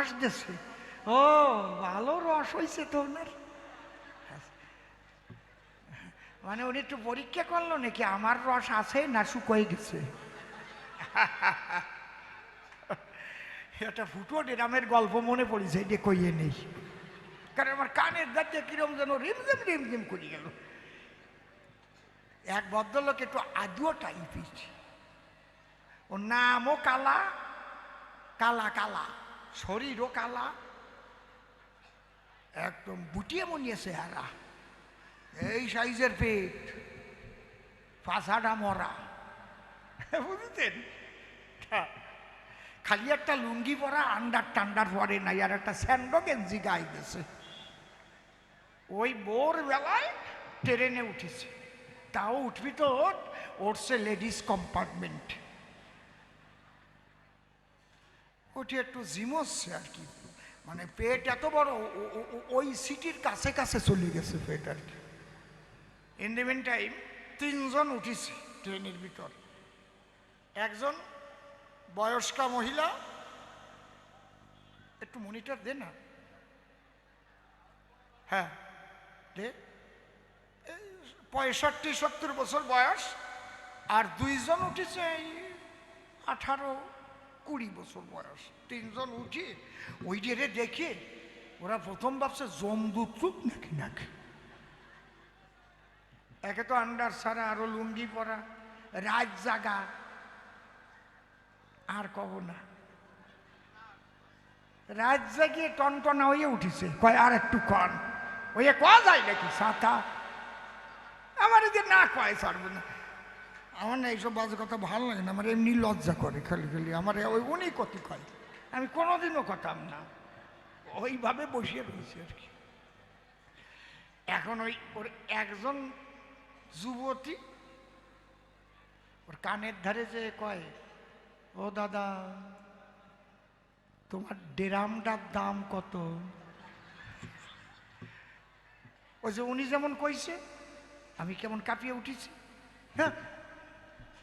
রস দিছে ও, ভালো রস হয়েছে তো ওনার। মানে উনি একটু পরীক্ষা করল নাকি আমার রস আছে না শুকোয় গেছে? ফুটো ডেরামের গল্প মনে পড়েছে, এটা কইয়ে নেই। কারণ আমার কানের দাঁতে কিরম যেন রিমঝিম রিমঝিম করে গেল। এক ভদ্রলোক একটু আদিও টাইপের ওর নামও কালা কালা কালা। শরীরও কালা। একদম বুটিয়ে মনিয়ে চেহারা। এই সাইজের পেট পাছাটা মরা। বুঝতেন হ্যাঁ। খালি একটা লুঙ্গি পরা, আন্ডার টান্ডার পরে নাই, আর একটা স্যান্ডো গেঞ্জি গায়ে গেছে। ওই ভোর বেলায় ট্রেনে উঠেছে। তাও উঠবি তো উঠছে লেডিস কম্পার্টমেন্ট। ওটি একটু জিমসছে আর কি। মানে পেট এত বড় ওই সিটির কাছে কাছে চলে গেছে পেট আর কি। ইন দ্য মিন টাইম তিনজন উঠেছে ট্রেনের ভিতর। একজন বয়স্কা মহিলা, একটু মনিটর দে না। হ্যাঁ দে। পঁয়ষট্টি, সত্তর বছর বয়স, আর দুইজন উঠেছে এই আঠারো কুড়ি বছর বয়স, তিনজন উঠে, ওই ডেরে দেখে, ওরা প্রথম ভাবছে জমদুতুক নাকি নাকি। একে তো আন্ডার সারা আরও লুঙ্গি পরা, রাত জাগা, আর কব না। রাত জাগিয়ে টনটনা হয়ে উঠেছে, কয় আর একটু কন। ওই কয়া যায় নাকি, সাতা? আমার যে না কয় ছাড়বে না। আমার না এইসব বাজে কথা ভালো লাগে না, আমার এমনি লজ্জা করে খালি খালি। আমার ওই উনি কত কয়? আমি কোনোদিনও কথাম না। ওইভাবে বসিয়ে রয়েছি আর কি। এখন ওই ওর একজন যুবতী, ওর কানের ধারে যে কয়, ও দাদা, তোমার ডেরামটার দাম কত? ওই যে উনি যেমন কইছে, আমি কেমন কাঁপিয়ে উঠেছি। হ্যাঁ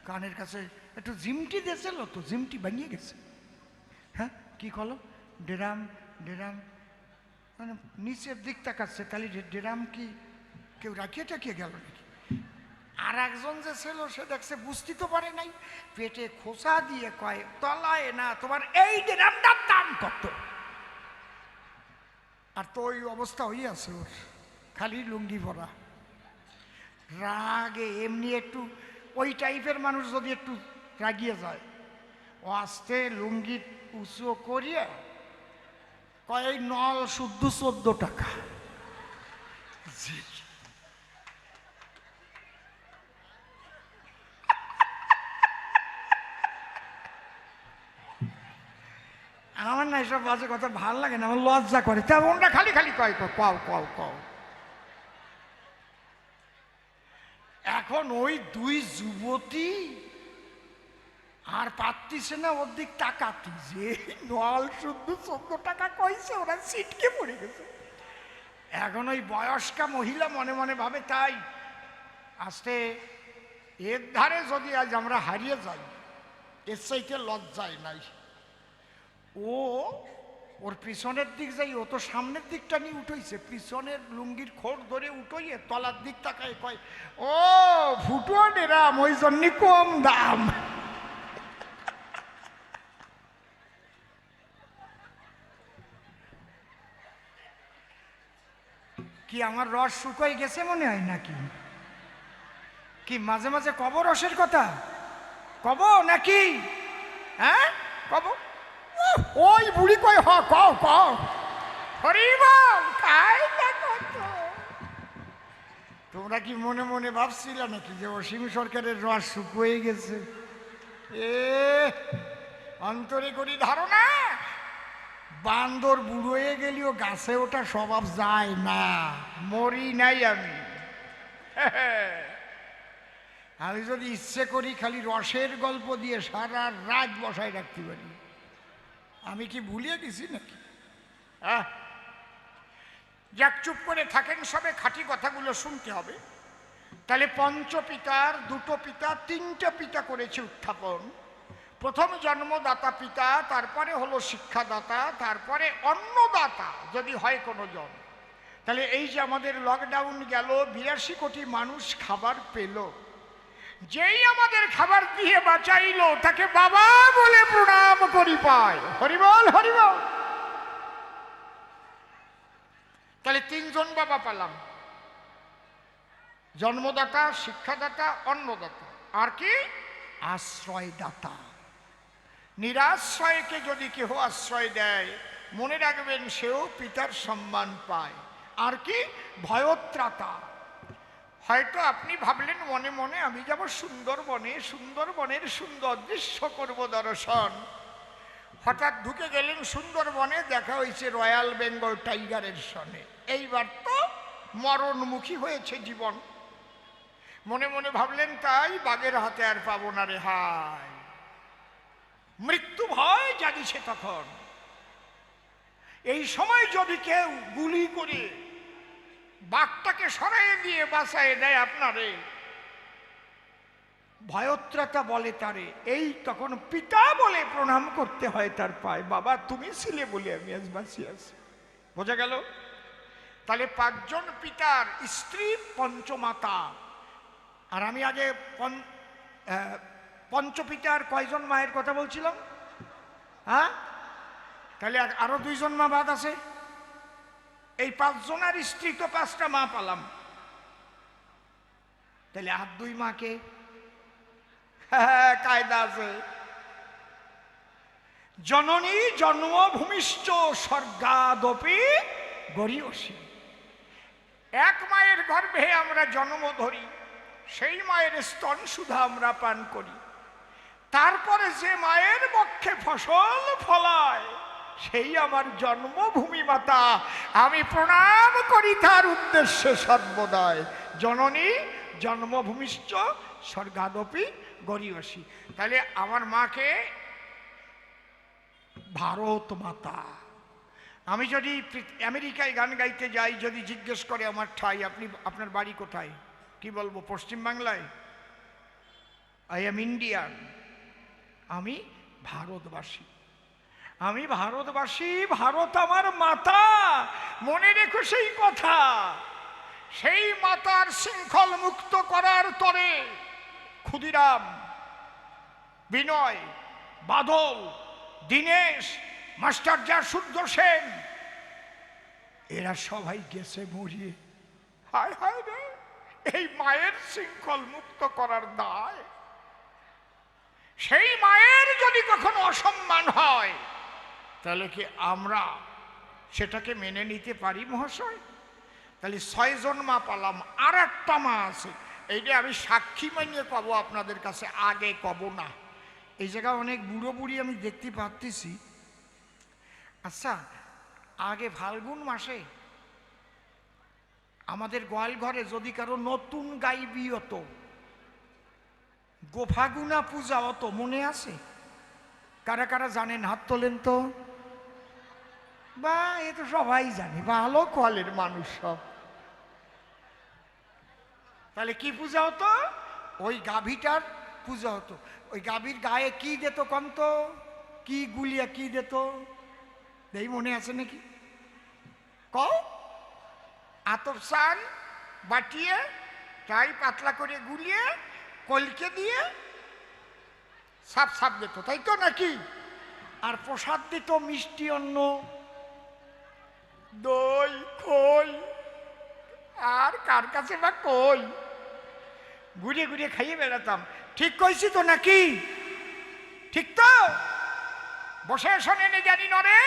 কানের কাছে একটু জিমটি দিয়েছিল তো, জিমটি ভাঙিয়ে গেছে। হ্যাঁ কি কলো? ডেরাম ডেরাম। মানে নিচের দিক তাকাচ্ছে, তাহলে ডেরাম কি কেউ রাখিয়ে টাকিয়ে গেল নাকি? আর একজন যে ছিল, সে দেখছে বুঝতে তো পারে নাই। পেটে খোসা দিয়ে কয়, তলায় না, তোমার এই ডেরামটার দাম কত? আর তো ওই অবস্থা হয়ে আছে ওর। খালি লুঙ্গি ভরা রাগে এমনি একটু ওই টাইপের মানুষ যদি একটু রাগিয়ে যায়, ও আস্তে লুঙ্গি উঁচু করিয়ে কয় নল শুদ্ধ চোদ্দ টাকা। আমার না এসব বাজে কথা ভালো লাগে না, আমার লজ্জা করে। তেমনটা খালি খালি কয়, কও কও কও। এখন ওই দুই যুবতী আর পারতিছে না ওর দিক তাকাতি যে নল শুদ্ধ চোদ্দ টাকা কইছে, ওরা সিটকে পড়ে গেছে। এখন ওই বয়স্কা মহিলা মনে মনে ভাবে, তাই, আস্তে, এর ধারে যদি আজ আমরা হারিয়ে যাই, এর চাইতে লজ্জায় নাই। ও ওর পিছনের দিক যাই, ও তো সামনের দিকটা নিয়ে উঠেছে। পিছনের লুঙ্গির খোর ধরে উঠইয়ে তলার দিক তাকায়, কয়, ও, ফুটো ডেরাম ওই জন্য কম দাম। কি আমার রস শুকাই গেছে মনে হয় নাকি? কি মাঝে মাঝে কব রসের কথা? কব নাকি? হ্যাঁ? কব। ওই বুড়ি কই হ কও কও। হরিবল না কত? তোমরা কি মনে মনে ভাবছিল নাকি যে অসীম সরকারের রস শুকিয়ে গেছে? এ অন্তরে করি ধারণা বান্দর বুড়ো হয়ে গেলেও গাছে ওটা স্বভাব যায় না মরি নাই আমি। আমি যদি ইচ্ছে করি খালি রসের গল্প দিয়ে সারা রাত বসায় রাখতে পারি। আমি কি ভুলিয়ে গেছি নাকি? যাক, চুপ করে থাকেন সবে, খাঁটি কথাগুলো শুনতে হবে। তাহলে পঞ্চপিতার দুটো পিতা, তিনটা পিতা করেছে উত্থাপন। প্রথম জন্মদাতা পিতা, তারপরে হলো শিক্ষাদাতা, তারপরে অন্নদাতা, যদি হয় কোনো জন। তাহলে এই যে আমাদের লকডাউন গেল, বিরাশি কোটি মানুষ খাবার পেল। যেই আমাদের খাবার দিয়ে বাঁচাইলো তাকে বাবা বলে প্রণাম করি পায় হরিবল হরিবল তাহলে তিনজন বাবা পেলাম। জন্মদাতা শিক্ষাদাতা অন্নদাতা। আর কি? আশ্রয়দাতা। নিরাশ্রয়কে যদি কেহ আশ্রয় দেয় মনে রাখবেন সেও পিতার সম্মান পায়। আর কি? ভয়ত্রাতা। হয়তো আপনি ভাবলেন, মনে মনে আমি যাব সুন্দরবনে, সুন্দরবনের সুন্দর দৃশ্য করব দর্শন। হঠাৎ ঢুকে গেলেন সুন্দরবনে, দেখা হয়েছে রয়্যাল বেঙ্গল টাইগারের সনে। এইবার তো মরণমুখী হয়েছে জীবন। মনে মনে ভাবলেন, তাই বাঘের হাতে আর পাবো না রে হায়। মৃত্যু ভয় জাগিছে তখন। এই সময় যদি কেউ গুলি করে বাঘটাকে সরাইয়ে দিয়ে বাঁচায় দেয় আপনারে। ভয়ত্রাতা বলে তারে, এই তখন পিতা বলে প্রণাম করতে হয় তার পায়। বাবা, তুমি ছিলে বলে আমি আজ বাঁচি আছি। বোঝা গেল? তাহলে পাঁচজন পিতার স্ত্রী পঞ্চমাতা। আর আমি আগে পঞ্চপিতার কয়জন মায়ের কথা বলছিলাম? হ্যাঁ? তাহলে আর- আরও দুইজন মা বাদ আছে? এই পাঁচজনের স্ত্রী তো পাঁচটা মা পালাম। তাহলে আর দুই মাকে? হ্যাঁ কায়দা আছে। জননী জন্মভূমিষ্ঠ স্বর্গাদপি গরিয়সী এক মায়ের গর্ভে আমরা জন্ম ধরি, সেই মায়ের স্তন সুধা আমরা পান করি। তারপরে যে মায়ের পক্ষে ফসল ফলায় সেই আমার জন্মভূমি মাতা। আমি প্রণাম করি তার উদ্দেশ্যে সর্বদায় জননী, জন্মভূমিষ্ঠ, স্বর্গাদপি, গরিয়সী। তাহলে আমার মাকে ভারত মাতা। আমি যদি আমেরিকায় গান গাইতে যাই, যদি জিজ্ঞেস করে আমার ঠাই, আপনি আপনার বাড়ি কোথায়? কি বলব, পশ্চিম বাংলায়? আই এম ইন্ডিয়ান আমি ভারতবাসী। আমি ভারতবাসী, ভারত আমার মাতা। মনে রেখো সেই কথা। সেই মাতার শৃঙ্খল মুক্ত করার তরে ক্ষুদিরাম, বিনয়, বাদল, দীনেশ, মাস্টার যা শুদ্ধ সেন এরা সবাই গেছে মরিয়ে। হায় হায় রে, এই মায়ের শৃঙ্খল মুক্ত করার দায়। সেই মায়ের যদি কখনো অসম্মান হয় তাহলে কি আমরা সেটাকে মেনে নিতে পারি মহাশয়? তাহলে ছয়জন মা পালাম আর একটা মা আছে। এইটা আমি সাক্ষী মানিয়ে পাবো আপনাদের কাছে, আগে কব না। এই জায়গায় অনেক বুড়ো বুড়ি আমি দেখতে পাচ্ছি আচ্ছা আগে ফাল্গুন মাসে আমাদের গোয়াল ঘরে যদি কারও নতুন গাই বিয়ে হতো, গোফাগুনা পূজা অত মনে আছে? কারা কারা জানেন? হাত তোলেন তো। বা, এ তো সবাই জানে, ভালো কলের মানুষ সব। তাহলে কি পূজা হতো? ওই গাভীটার পূজা হতো। ওই গাভীর গায়ে কি দিত কম তো কি গুলিয়া কি দিত? এই মনে আছে নাকি? কও। আতপ সান বাটিয়ে, তাই পাতলা করে গুলিয়ে, কলকে দিয়ে সাপ সাপ দিত, তাই তো নাকি? আর প্রসাদ দিত মিষ্টি অন্ন। দই, খই। আর কার কাছে বা কই? ঘুরে ঘুরে খাইয়ে বেড়াতাম। ঠিক কইছি তো নাকি? ঠিক তো? বসে শোনেনি জানি নরে।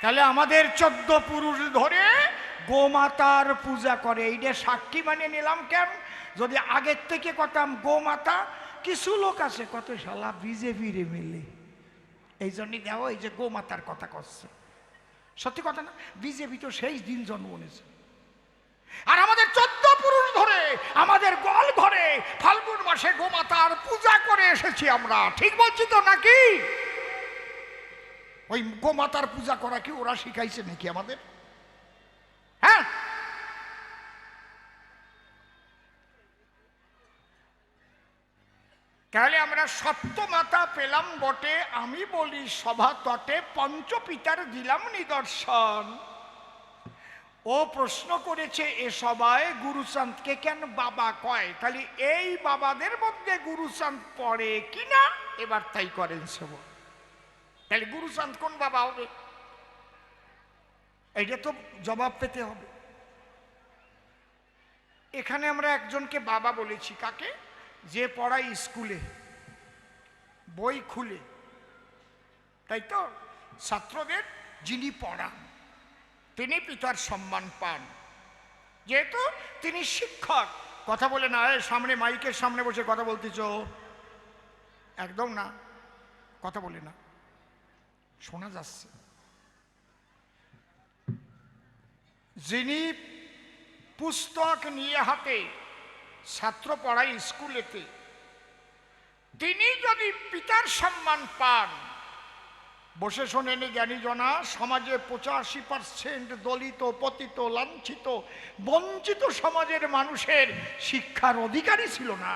তাহলে আমাদের চোদ্দ পুরুষ ধরে গোমাতার পূজা করে। এইটা সাক্ষী মানে নিলাম কেন? যদি আগের থেকে কতাম গোমাতা, কিছু লোক আছে কত শালা বিজেপিরে মিলে। এই জন্যই দেওয়া এই যে গোমাতার কথা করছে সত্যি কথা না? বিজেপি তো সেই দিন জন্ম নিয়েছে। আর আমাদের চোদ্দ পুরুষ ধরে আমাদের গল ঘরে ফাল্গুন মাসে গোমাতার পূজা করে এসেছি আমরা। ঠিক বলছি তো নাকি? ওই গোমাতার পূজা করা কি ওরা শিখাইছে নাকি আমাদের হ্যাঁ তাহলে আমরা সপ্তমাতা পেলাম বটে, আমি বলি সভা তটে পঞ্চপিতার দিলাম নিদর্শন। ও প্রশ্ন করেছে, এ সবাই গুরুচাঁদকে কেন বাবা কয়? তাহলে এই বাবাদের মধ্যে গুরুচাঁদ পড়ে কিনা? এবার তাই করেন সেবন তাহলে গুরুচাঁদ কোন বাবা হবে? এটা তো জবাব পেতে হবে। এখানে আমরা একজনকে বাবা বলেছি, কাকে? যে পড়ায় স্কুলে, বই খুলে। তাই তো? ছাত্রদের যিনি পড়ান, তিনি পিতার সম্মান পান। যেহেতু তিনি শিক্ষক, কথা বলে না সামনে মাইকের সামনে বসে কথা বলতেছ? একদম না, কথা বলে না। শোনা যাচ্ছে। যিনি পুস্তক নিয়ে হাতে ছাত্র পড়ায় স্কুলেতে। তিনি যদি পিতার সম্মান পান, বসে শোনেন জ্ঞানী জনা, সমাজে পঁচাশি পার্সেন্ট দলিত, পতিত, লাঞ্ছিত, বঞ্চিত সমাজের মানুষের শিক্ষার অধিকারই ছিল না।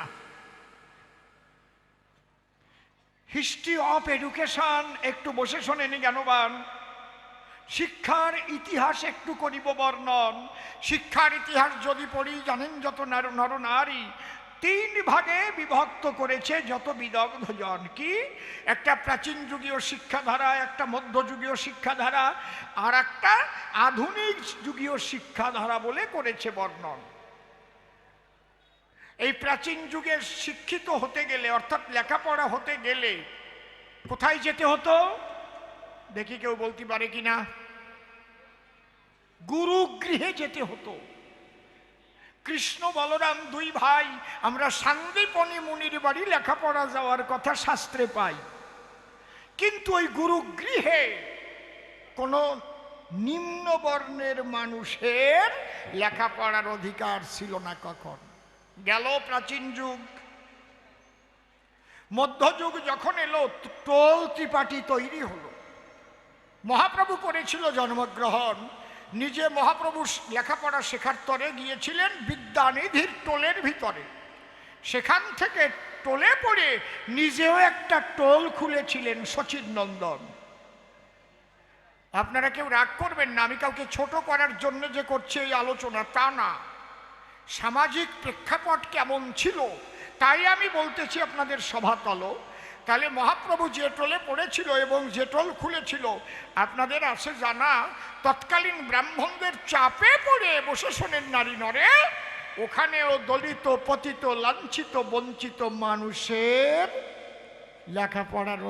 হিস্ট্রি অফ এডুকেশন, একটু বসে শোনেনি জ্ঞানবান। শিক্ষার ইতিহাস একটু করিব বর্ণন। শিক্ষার ইতিহাস যদি পড়ি, জানেন যত নর নর নারী, তিন ভাগে বিভক্ত করেছে যত বিদগ্ধজন কি? একটা প্রাচীন যুগীয় শিক্ষাধারা, একটা মধ্যযুগীয় শিক্ষাধারা, আর একটা আধুনিক যুগীয় শিক্ষাধারা বলে করেছে বর্ণন। এই প্রাচীন যুগে শিক্ষিত হতে গেলে, অর্থাৎ লেখাপড়া হতে গেলে, কোথায় যেতে হতো? দেখি কেউ বলতে পারে কিনা? গুরুগৃহে যেতে হতো। কৃষ্ণ বলরাম দুই ভাই, আমরা সান্দীপনী মুনির বাড়ি লেখাপড়া যাওয়ার কথা শাস্ত্রে পাই। কিন্তু ওই গুরুগৃহে কোনো নিম্ন বর্ণের মানুষের লেখাপড়ার অধিকার ছিল না কখন। গেল প্রাচীন যুগ। মধ্যযুগ যখন এলো টোল ত্রিপাঠি তৈরি হলো। মহাপ্রভু করেছিল জন্মগ্রহণ। নিজে মহাপ্রভু লেখাপড়া শেখার তরে গিয়েছিলেন বিদ্যানিধির টোলের ভিতরে। সেখান থেকে টোলে পড়ে নিজেও একটা টোল খুলেছিলেন সচিন নন্দন। আপনারা কেউ রাগ করবেন না, আমি কাউকে ছোট করার জন্য যে করছে এই আলোচনা তা না। সামাজিক প্রেক্ষাপট কেমন ছিল, তাই আমি বলতেছি আপনাদের সভাতল। তাহলে মহাপ্রভু যে টোলে পড়েছিল এবং যে টোল খুলেছিল, আপনাদের আছে জানা, তৎকালীন ব্রাহ্মণদের চাপে পড়ে বসে শোনেন নারী নরে, ওখানেও দলিত, পতিত, লাঞ্ছিত, বঞ্চিত মানুষের লেখাপড়ার